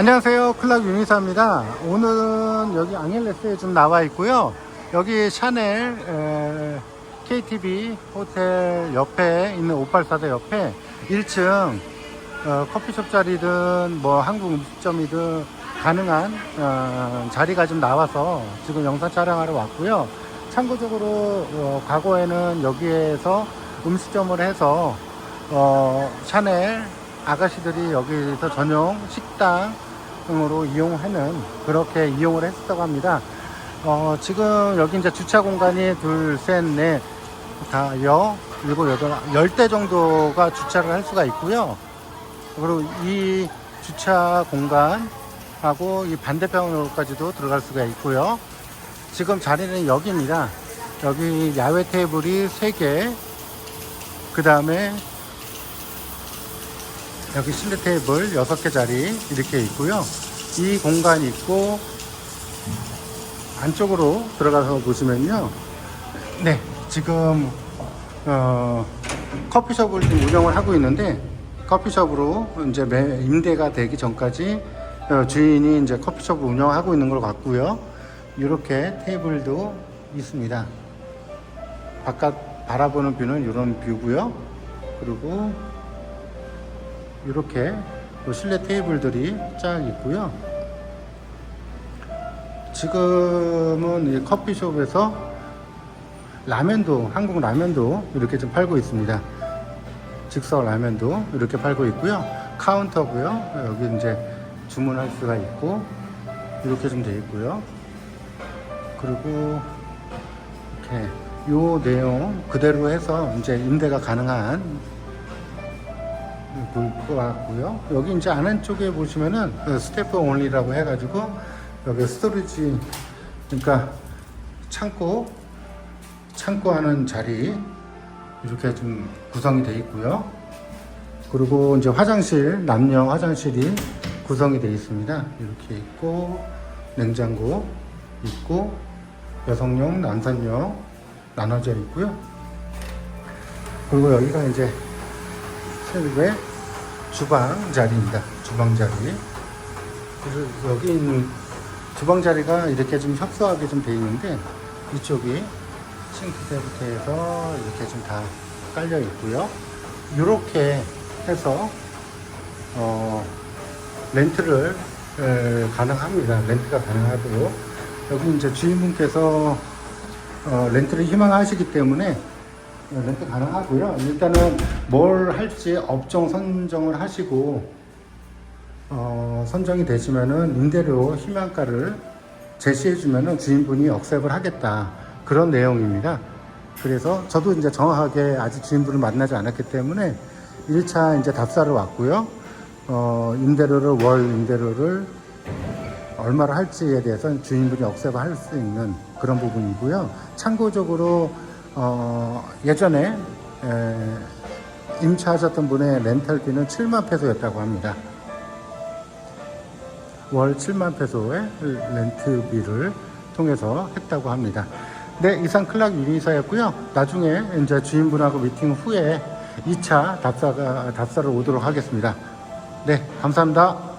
안녕하세요. 클락 유니사입니다. 오늘은 여기 앙헬레스에 좀 나와 있고요. 여기 샤넬 에, KTV 호텔 옆에 있는 584대 옆에 1층 어, 커피숍 자리든 뭐 한국 음식점이든 가능한 어, 자리가 좀 나와서 지금 영상 촬영하러 왔고요. 참고적으로 어, 과거에는 여기에서 음식점을 해서 어, 샤넬 아가씨들이 여기서 전용 식당 으로 이용하는 그렇게 이용을 했었다고 합니다. 어, 지금 여기 이제 주차 공간이 둘, 셋, 넷, 다, 여, 일곱, 여덟, 열 대 정도가 주차를 할 수가 있고요. 그리고 이 주차 공간하고 이 반대편으로까지도 들어갈 수가 있고요. 지금 자리는 여기입니다. 여기 야외 테이블이 3개, 그 다음에 여기 실내 테이블 6개 자리 이렇게 있고요. 이 공간 있고 안쪽으로 들어가서 보시면요. 네, 지금 어, 커피숍을 좀 운영을 하고 있는데 커피숍으로 이제 매, 임대가 되기 전까지 어, 주인이 이제 커피숍을 운영하고 있는 것 같고요. 이렇게 테이블도 있습니다. 바깥 바라보는 뷰는 이런 뷰고요. 그리고 이렇게 또 실내 테이블들이 쫙 있고요. 지금은 이 커피숍에서 라면도 한국 라면도 이렇게 좀 팔고 있습니다. 즉석 라면도 이렇게 팔고 있고요. 카운터고요. 여기 이제 주문할 수가 있고 이렇게 좀돼 있고요. 그리고 이렇게 요 내용 그대로 해서 이제 임대가 가능한 볼 것 같고요. 여기 이제 안쪽에 보시면은 그 스태프 온리라고 해가지고 여기 스토리지 그러니까 창고 창고 하는 자리 이렇게 좀 구성이 되어 있고요. 그리고 이제 화장실 남녀 화장실이 구성이 되어 있습니다. 이렇게 있고 냉장고 있고 여성용 남성용 나눠져 있고요. 그리고 여기가 이제 셀의 주방 자리입니다. 주방 자리. 그래서 여기 있는 주방 자리가 이렇게 좀 협소하게 좀 되어 있는데 이쪽이 싱크대부터 해서 이렇게 좀 다 깔려 있고요. 이렇게 해서 어, 렌트를 에, 가능합니다. 렌트가 가능하도록 여기 이제 주인분께서 어, 렌트를 희망하시기 때문에 렌트 가능하고요. 일단은 뭘 할지 업종 선정을 하시고 어, 선정이 되시면은 임대료 희망가를 제시해 주면은 주인분이 억셉을 하겠다 그런 내용입니다. 그래서 저도 이제 정확하게 아직 주인분을 만나지 않았기 때문에 1차 이제 답사를 왔고요. 어, 임대료를 월 임대료를 얼마를 할지에 대해서 주인분이 억셉을 할 수 있는 그런 부분이고요. 참고적으로 어, 예전에 에, 임차하셨던 분의 렌탈비는 7만 페소였다고 합니다. 월 7만 페소의 렌트비를 통해서 했다고 합니다. 네, 이상 클락 유리사였고요. 나중에 이제 주인분하고 미팅 후에 2차 답사가, 답사를 오도록 하겠습니다. 네, 감사합니다.